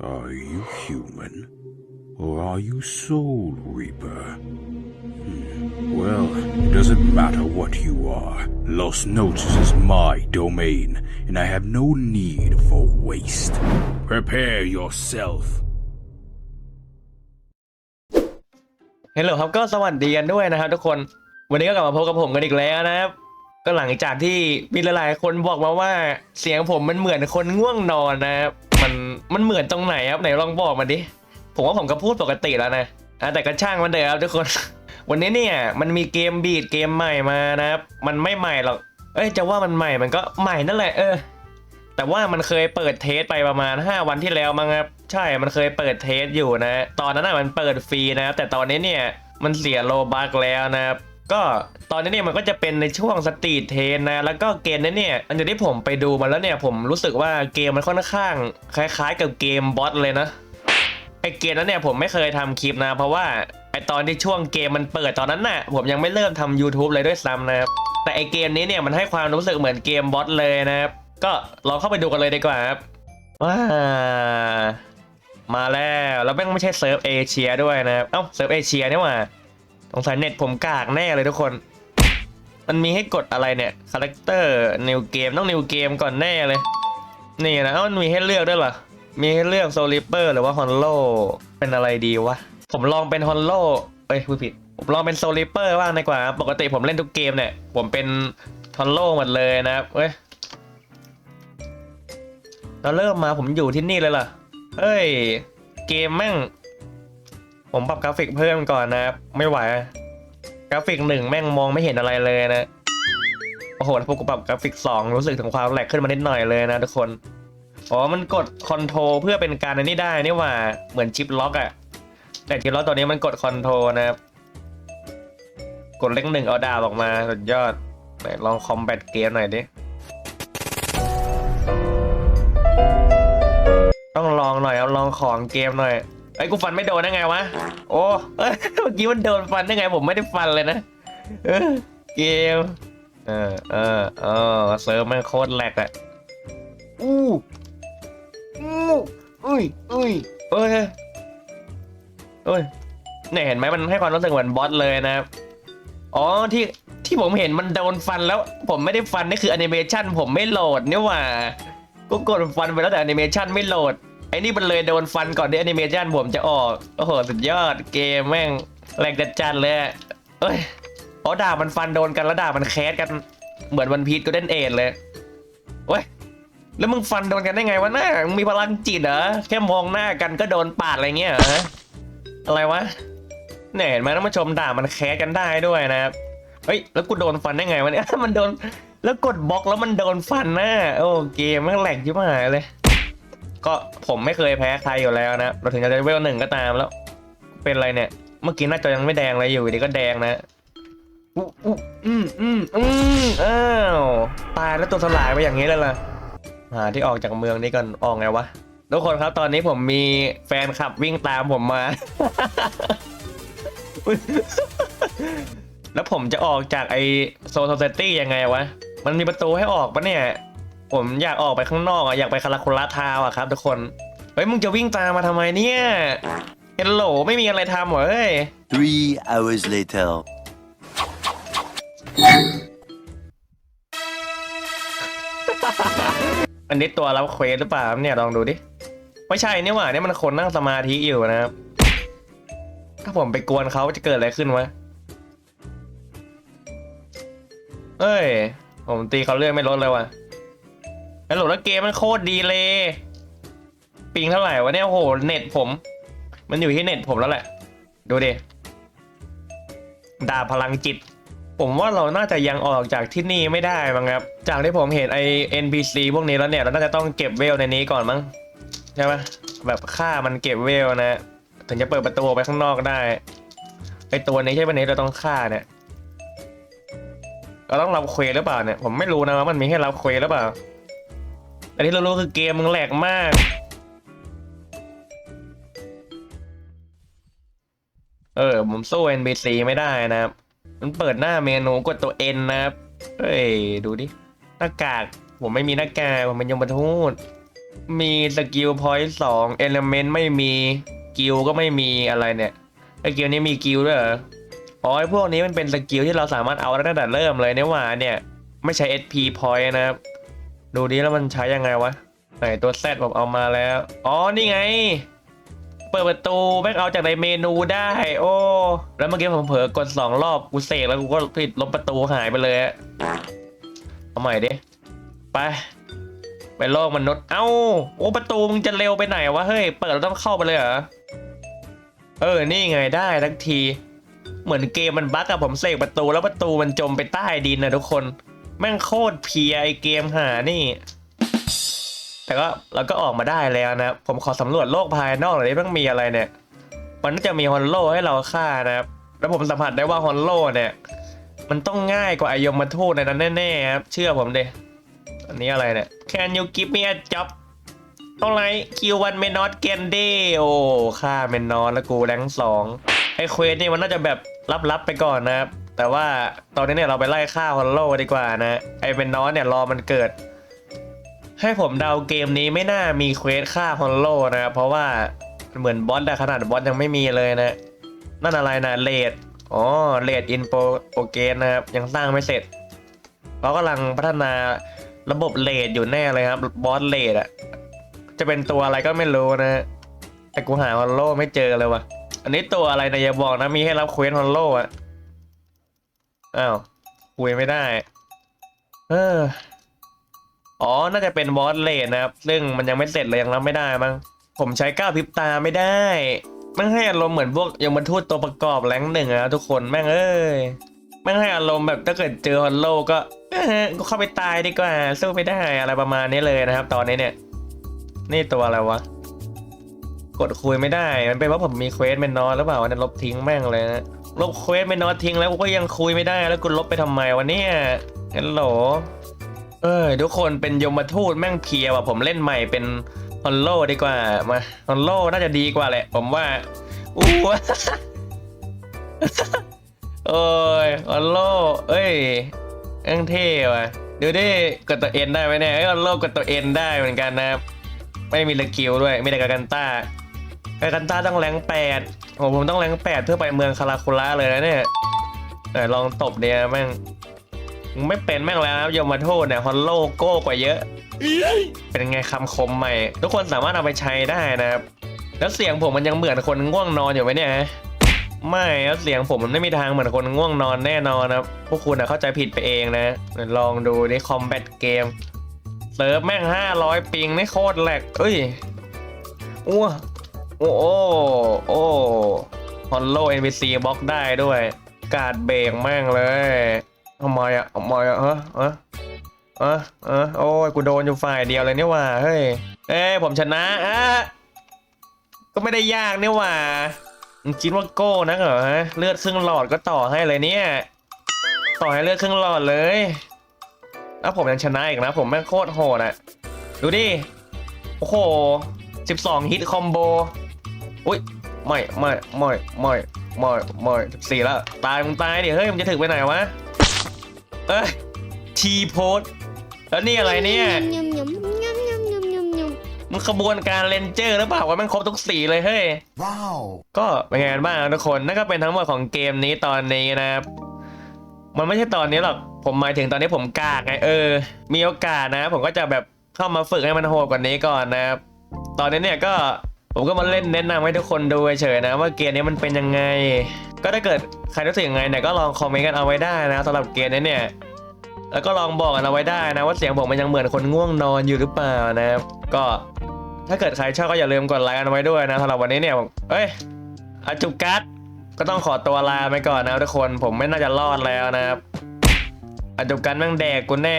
Are you human? Or are you Soul Reaper? Hmm. Well, it doesn't matter what you are. Lost Notes is my domain, and I have no need for waste. Prepare yourself. ฮลโหลครับก็สวัสดีกันด้วยนะครับ ทุกคนวันนี้ก็กลับมาพบกับผมกันอีกแล้วนะครับ ก็หลังจากที่มีหลายๆคนบอกมาว่าเสียงผมมันเหมือนคนง่วงนอนนะครับมันมันเหมือนตรงไหนครับไหนลองบอกมาดิผมว่าผมก็พูดปกติแล้วนะแต่ก็ช่างมันเถอะครับทุกคน วันนี้เนี่ยมันมีเกมบีดเกมใหม่มานะครับ มันไม่ใหม่หรอกเอ้ยจะว่ามันใหม่มันก็ใหม่นั่นแหละเออ แต่ว่ามันเคยเปิดเทสไปประมาณ 5 วันที่แล้วมั้งครับ ใช่ มันเคยเปิดเทสอยู่นะ ตอนนั้นน่ะมันเปิดฟรีนะครับ แต่ตอนนี้เนี่ยมันเสียโลบักแล้วนะครับก็ตอนนี้เนี่ยมันก็จะเป็นในช่วงสตรีทเทนนะ แล้วก็เกมนี้นเนี่ยอันที่ผมไปดูมาแล้วเนี่ยผมรู้สึกว่าเกมมันค่อนข้าง คล้ายๆ กับเกมบอสเลยนะไอเกมนั้นเนี่ยผมไม่เคยทำคลิปนะ เพราะว่าไอตอนที่ช่วงเกมมันเปิดตอนนั้นน่ะผมยังไม่เริ่มทำ YouTube เลยด้วยซ้ำนะครับแต่ไอเกมนี้เนี่ยมันให้ความรู้สึกเหมือนเกมบอสเลยนะครับ ก็ลองเข้าไปดูกันเลยดีกว่าครับว้ามาแล้วแล้วแม่งไม่ใช่เซิร์ฟเอเชียด้วยนะครับเอ้าเซิร์ฟเอเชียนี่หว่าสงสัยเน็ตผมกากแน่เลยทุกคน มันมีให้กดอะไรเนี่ยคาแรคเตอร์นิวเกมต้องนิวเกมก่อนแน่เลย นี่นะเอ้ามันมีให้เลือกด้วยเหรอมีให้เลือกโซลิเปอร์หรือว่าฮอนโลเป็นอะไรดีวะ ผมลองเป็นฮอนโลเอ้ยพูดผิด ผมลองเป็นโซลิเปอร์บ้างดีกว่า ปกติผมเล่นทุกเกมเนี่ย ผมเป็นฮอนโลหมดเลยนะครับเว้ย เราเริ่มมาผมอยู่ที่นี่เลยล่ะเฮ้ย เกมแม่ง ผมปรับกราฟิกเพิ่มก่อนนะครับ ไม่ไหว กราฟิกหนึ่งแม่งมองไม่เห็นอะไรเลยนะ โอ้โหแล้วพวกกูปรับกราฟิกสองรู้สึกถึงความแหลกขึ้นมานิดหน่อยเลยนะทุกคน อ๋อ มันกดคอนโทรเพื่อเป็นการนนี้ได้นี่หว่า เหมือนชิปล็อกอะแต่ชิปล็อกตัวนี้มันกดคอนโทรนะครับ กดเลขหนึ่งเอาดาบออกมาสุดยอดไหนลองคอมแบทเกมหน่อยดิ หน่อยเอาลองของเกมหน่อยไอ้กูฟันไม่โดนได้ไงวะโอ้เมื่อกี้มันโดนฟันได้ไงผมไม่ได้ฟันเลยนะเออเกมเออเออเออเซิร์ฟมันโคตรแหลกอะอู้อู้อุ้ยอุ้ยเอ้ยเอ้ยเนี่ยเห็นไหมมันให้ความรู้สึกเหมือนบอสเลยนะครับอ๋อที่ที่ผมเห็นมันโดนฟันแล้ว ผมไม่ได้ฟันนี่คือแอนิเมชันผมไม่โหลดนี่หว่าก็กดฟันไปแล้วแต่แอนิเมชันไม่โหลด ไอ้นี่มันเลยโดนฟันก่อนที่แอนิเมชันผมจะออก โอ้โห สุดยอดเกมแม่งแรงจัดจัดเลยเอ้ยอ๋อด่ามันฟันโดนกันแล้วด่ามันแคสกันเหมือนวันพีทก็เด่นเอ็ดเลยเว้ยแล้วมึงฟันโดนกันได้ไงวะหน้ามึงมีพลังจิตเหรอแค่มองหน้ากันก็โดนปาดอะไรเงี้ยเหรออะไรวะเนี่ยเห็นไหมท่านผู้ชมด่ามันแคสกันได้ด้วยนะครับเฮ้ยแล้วกูโดนฟันได้ไงวะเนี่ยมันโดนแล้วกดบล็อกแล้วมันโดนฟันนะโอ้เกมแม่งแหลกชิบหายเลย ก็ผมไม่เคยแพ้ใครอยู่แล้วนะเราถึงจะเลเวลหนึ่งก็ตามแล้ว เป็นอะไรเนี่ย เมื่อกี้หน้าจอยังไม่แดงเลยอยู่ดีก็แดงนะอู้อู้อืมอืมอืมอ้าวตายแล้วตัวสลายไปอย่างนี้เลยล่ะหาที่ออกจากเมืองนี้ก่อนออกไงวะทุกคนครับตอนนี้ผมมีแฟนคลับวิ่งตามผมมา แล้วผมจะออกจากไอโซ c i ตี้ยังไงวะ มันมีประตูให้ออกปะเนี่ย ผมอยากออกไปข้างนอกอะอยากไปคาราคุระทาวอะครับ ทุกคนเฮ้ยมึงจะวิ่งตามมาทำไมเนี่ยเฮลโหลไม่มีอะไรทำเหรอเฮ้ย Three hours later. อันนี้ตัวรับเควสหรือเปล่าครับเนี่ยลองดูดิไม่ใช่นี่หว่านี่มันคนนั่งสมาธิอยู่นะครับ ถ้าผมไปกวนเขาจะเกิดอะไรขึ้นวะเอ้ย ผมตีเขาเลื่อนไม่ลดเลยว่ะ แล้วโหลดแล้วเกมมันโคตรดีเลยปิงเท่าไหร่วะเนี่ยโอ้โหเน็ตผม มันอยู่ที่เน็ตผมแล้วแหละ ดูดิดาพลังจิต ผมว่าเราน่าจะยังออกจากที่นี่ไม่ได้มั้งครับ จากที่ผมเห็นไอ NPC พวกนี้แล้วเนี่ยเราน่าจะต้องเก็บเวลในนี้ก่อนมั้งใช่ไหมแบบฆ่ามันเก็บเวลนะ ถึงจะเปิดประตูไปข้างนอกได้ไอตัวนี้ใช่ไหมเนี่ยเราต้องฆ่าเนี่ยเราต้องรับเควสหรือเปล่าเนี่ยผมไม่รู้นะว่ามันมีให้รับเควสหรือเปล่า แต่ที่เรารู้คือเกมมึงแหลกมาก เออ ผมสู้ NPC ไม่ได้นะครับ มันเปิดหน้าเมนูกดตัว N นะครับ เฮ้ย ดูดิ หน้ากาก ผมไม่มีหน้ากาก ผมเป็นยมทูต มีสกิลพอยต์สองเอลเมนต์ไม่มี กิลก็ไม่มีอะไรเนี่ย ไอ้กิลนี้มีกิลด้วยเหรอ อ๋อไอพวกนี้มันเป็นสกิลที่เราสามารถเอาได้ตั้งแต่เริ่มเลยเนี่ยว่าเนี่ย ไม่ใช้ SP point นะครับ ดูดิแล้วมันใช้ยังไงวะ ไหนตัว Z ผมเอามาแล้ว อ๋อ นี่ไง เปิดประตูแม่งเอาจากในเมนูได้ โอ้ แล้วเมื่อกี้ผมเผลอกดสองรอบกูเสกแล้วกูก็ผิดลบประตูหายไปเลยเอาใหม่ดิ ไป ไปโลกมนุษย์ เอ้า โอ้ประตูมึงจะเร็วไปไหนวะ เฮ้ย เปิดแล้วต้องเข้าไปเลยเหรอ เออ นี่ไงได้ทักที เหมือนเกมมันบั๊กอะผมเสกประตูแล้วประตูมันจมไปใต้ดินนะทุกคน แม่งโคตรเพียไอเกมหานี่ แต่ก็เราก็ออกมาได้แล้วนะ ผมขอสำรวจโลกภายนอกหน่อยดิมันมีอะไรเนี่ย มันน่าจะมีฮอนโลให้เราฆ่านะครับ แล้วผมสัมผัสได้ว่าฮอนโลเนี่ย มันต้องง่ายกว่าไอยมมาทูตในนั้นแน่ๆครับ เชื่อผมดิอันนี้อะไรเนี่ย Can you give me a job ต้องไรคิววันเมนอตเกนเดโอฆ่าเมนอตแล้วกูแรงสองไอเควสนี่มันน่าจะแบบลับๆไปก่อนนะครับ แต่ว่าตอนนี้เนี่ยเราไปไล่ฆ่าฮอนโลดีกว่านะ ไอเมนน้อตเนี่ยรอมันเกิด ให้ผมเดาเกมนี้ไม่น่ามีเควสฆ่าฮอนโลนะครับเพราะว่าเหมือนบอสแต่ขนาดบอสยังไม่มีเลยนะ นั่นอะไรนะเลดอ๋อเลดอินโปโปเกนนะครับ ยังสร้างไม่เสร็จเรากำลังพัฒนาระบบเลดอยู่แน่เลยครับ บอสเลดอะจะเป็นตัวอะไรก็ไม่รู้นะแต่กูหาฮอนโลไม่เจอเลยวะอันนี้ตัวอะไรนะอย่าบอกนะมีให้รับเควสฮอนโลอะ อ้าวคุยไม่ได้ เออ อ๋อ น่าจะเป็นบอสเลนนะครับ ซึ่งมันยังไม่เสร็จเลยยังรับไม่ได้มั้ง ผมใช้ก้าวพริบตาไม่ได้ มันให้อารมณ์เหมือนพวกยังบรรทุกตัวประกอบแรงหนึ่งอะทุกคนแม่งเอ้ย แม่งให้อารมณ์แบบถ้าเกิดเจอฮอนโลก็ก็เข้าไปตายดีกว่าสู้ไม่ได้อะไรประมาณนี้เลยนะครับ ตอนนี้เนี่ย นี่ตัวอะไรวะ กดคุยไม่ได้ มันเป็นว่าะผมมีเควสเป็นนอนหรือเปล่าวันนั้นลบทิ้งแม่งเลยนะ ลบเควสเป็นอนทิ้งแล้วกูก็ยังคุยไม่ได้แล้วกูลบไปทำไมวะเนี่ยฮัลโหลเออทุกคนเป็นยมทูตแม่งเพียว่ะผมเล่นใหม่เป็นฮอนโลดีกว่ามาฮอนโลน่าจะดีกว่าแหละ ผมว่าอู้โอ้ยฮอนโลเอ้ยแม่งเท่ว่ะดูดิกดตัวเอ็นได้ไหมเนี่ยเอ้ฮอนโลกดตัวเอ็นได้เหมือนกันนะครับไม่มีสกิลด้วยมีแต่กากันต้า กากันต้าต้องแรงแปดโอ้ผมต้องแรงแปดเพื่อไปเมืองคาราคุระเลยนะเนี่ยไหนลองตบเนี่ยแม่งไม่เป็นแม่งแล้วนะครับยมโทษเนี่ยฮอนโลโก้กว่าเยอะ เป็นไงคำคมใหม่ ทุกคนสามารถเอาไปใช้ได้นะครับ แล้วเสียงผมมันยังเหมือนคนง่วงนอนอยู่ไหมเนี่ยไม่แล้วเสียงผมมันไม่มีทางเหมือนคนง่วงนอนแน่นอนนะครับพวกคุณอะเข้าใจผิดไปเองนะเดี๋ยวลองดูในคอมแบทเกมเซิร์ฟแม่งห้าร้อยปิงนี่โคตรแหลกเอ้ยอ้ว โอ้โอ้โอ้ฮอนโลเอ็นบีซีบล็อกได้ด้วย กาดเบรกแม่งเลยทำไมอะทำไมอะฮะฮะฮะฮะโอ้ยกูโดนอยู่ฝ่ายเดียวเลยเนี่หว่าเฮ้ยเอ้ยผมชนะอะก็ไม่ได้ยากเนี่หว่ามึงคิดว่าโก้นักเหรอฮะเลือดครึ่งหลอดก็ต่อให้เลยเนี่ย ต่อให้เลือดครึ่งหลอดเลย แล้วผมยังชนะอีกนะ ผมแม่งโคตรโหดอะดูดิ โอ้โหสิบสองฮิตคอมโบ อุ้ยไม่ไม่ไม่ไม่ไม่ไม่สี่แล้วตายมึงตายดิเฮ้ยมึงจะถึงไปไหนวะเอ้ยทีโพสแล้วนี่อะไรเนี่ยยำยำยำยำยำยำยมึงขบวนการเลนเจอร์หรือเปล่าวะม่งครบทุกสีเลยเฮ้ย Wow. ก็เป็นไงกันบ้างทุกคนนั่นก็เป็นทั้งหมดของเกมนี้ตอนนี้นะครับมันไม่ใช่ตอนนี้หรอกผมหมายถึงตอนนี้ผมกากไงเออ มีโอกาสนะ ผมก็จะแบบเข้ามาฝึกให้มันโหดกว่านี้ก่อนนะครับตอนนี้เนี่ยก็ ผมก็มาเล่นแนะนำให้ทุกคนดูเฉยๆนะ ว่าเกมนี้มันเป็นยังไง ก็ถ้าเกิดใครรู้สึกยังไงเนี่ยก็ลองคอมเมนต์กันเอาไว้ได้นะสำหรับเกมนี้เนี่ยแล้วก็ลองบอกกันเอาไว้ได้นะ ว่าเสียงผมมันยังเหมือนคนง่วงนอนอยู่หรือเปล่านะครับก็ถ้าเกิดใครชอบก็อย่าลืมกดไลค์กันเอาไว้ด้วยนะสำหรับวันนี้เนี่ยผมเอ้ยอาจุกัสก็ต้องขอตัวลาไปก่อนนะทุกคนผมไม่น่าจะรอดแล้วนะครับอาจุกัสแม่งแดกกูแน่